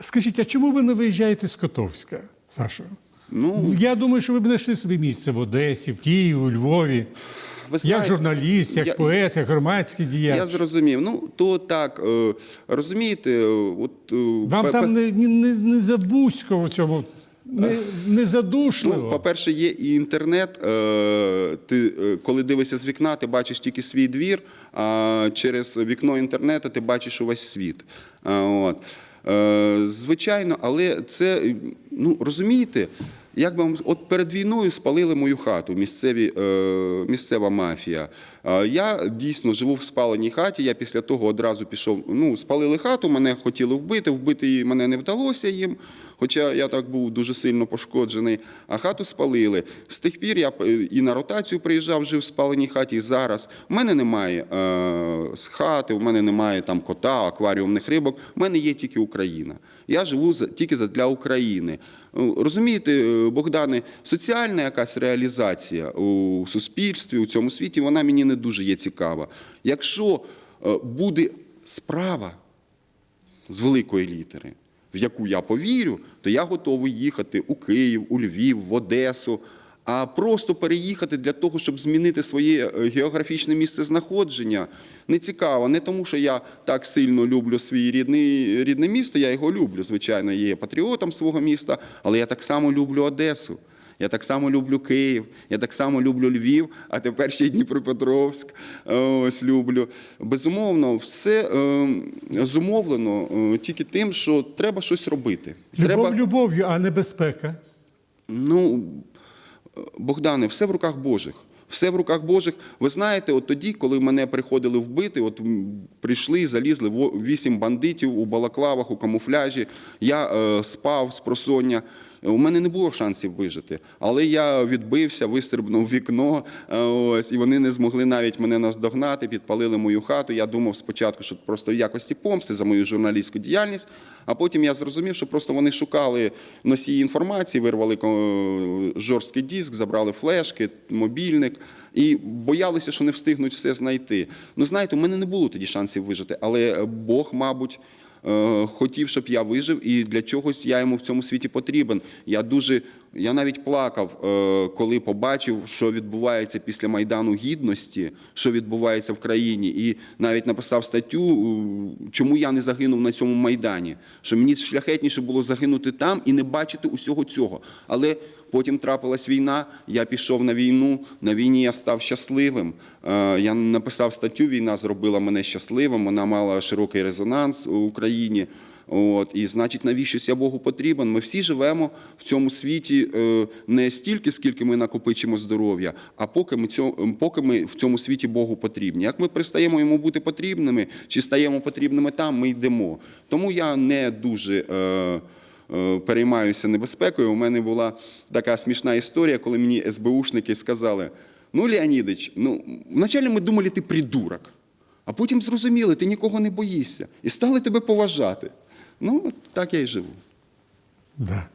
Скажіть, а чому ви не виїжджаєте з Котовська, Сашо? Ну, Я думаю, що ви б знайшли собі місце в Одесі, в Києві, у Львові, ви як журналіст, як я- поет, як громадський діяч. Я зрозумів. Ну, то так, е, розумієте, от... е, Вам пе- там не, не, не, не забузько в цьому, не, не задушливо. Ну, по-перше, є і інтернет. Е, ти, е, коли дивишся з вікна, ти бачиш тільки свій двір, а через вікно інтернету ти бачиш увесь світ. От. Е, звичайно, але це, ну, розумієте, як би вам, от перед війною спалили мою хату, місцеві, е, місцева мафія. Я дійсно живу в спаленій хаті. Я після того одразу пішов. Ну, спалили хату, мене хотіли вбити. Вбити її мене не вдалося їм. Хоча я так був дуже сильно пошкоджений, а хату спалили. З тих пір я і на ротацію приїжджав, жив в спаленій хаті. І зараз у мене немає е, з хати, у мене немає там кота, акваріумних рибок. У мене є тільки Україна. Я живу тільки для України. Е, Розумієте, е, Богдане, соціальна якась реалізація у суспільстві, у цьому світі, вона мені не дуже є цікава. Якщо е, буде справа, з великої літери, в яку я повірю, то я готовий їхати у Київ, у Львів, в Одесу. А просто переїхати для того, щоб змінити своє е, географічне місце знаходження, не цікаво. Не тому, що я так сильно люблю свій рідний, рідне місто, я його люблю, звичайно, є патріотом свого міста, але я так само люблю Одесу. Я так само люблю Київ, я так само люблю Львів, а тепер ще й Дніпропетровськ. е, Ось люблю. Безумовно, все е, зумовлено е, тільки тим, що треба щось робити. Любов Треба, любов'ю, а не безпека. ну, Богдане, все в руках Божих. Все в руках Божих. Ви знаєте, от тоді, коли мене приходили вбити, от прийшли, залізли вісім бандитів у балаклавах, у камуфляжі. Я е, спав з просоння. У мене не було шансів вижити, але я відбився, вистрибнув вікно. е, Ось, і вони не змогли навіть мене наздогнати, підпалили мою хату. Я думав спочатку, що просто в якості помсти за мою журналістську діяльність. А потім я зрозумів, що просто вони шукали носії інформації, вирвали жорсткий диск, забрали флешки, мобільник. І боялися, що не встигнуть все знайти. Ну, знаєте, у мене не було тоді шансів вижити, але Бог, мабуть, е, хотів, щоб я вижив, і для чогось я йому в цьому світі потрібен. Я дуже, я навіть плакав, е, коли побачив, що відбувається після Майдану Гідності, що відбувається в країні, і навіть написав статтю, е, чому я не загинув на цьому майдані. Що мені шляхетніше було загинути там і не бачити усього цього. Але Потім трапилась війна, я пішов на війну. На війні я став щасливим. Е, Я написав статтю, війна зробила мене щасливим. Вона мала широкий резонанс у Україні. От, і значить, навіщось я Богу потрібен. Ми всі живемо в цьому світі е, не стільки, скільки ми накопичимо здоров'я, а поки ми, цьому, поки ми в цьому світі Богу потрібні. Як ми перестаємо йому бути потрібними, чи стаємо потрібними там, ми йдемо. Тому я не дуже. Е, е, переймаюся небезпекою. У мене була така смішна історія, коли мені СБУшники сказали: ну, Леонідич, ну, вначалі ми думали, ти придурок, а потім зрозуміли, ти нікого не боїшся і стали тебе поважати. Ну, так я і живу. Да.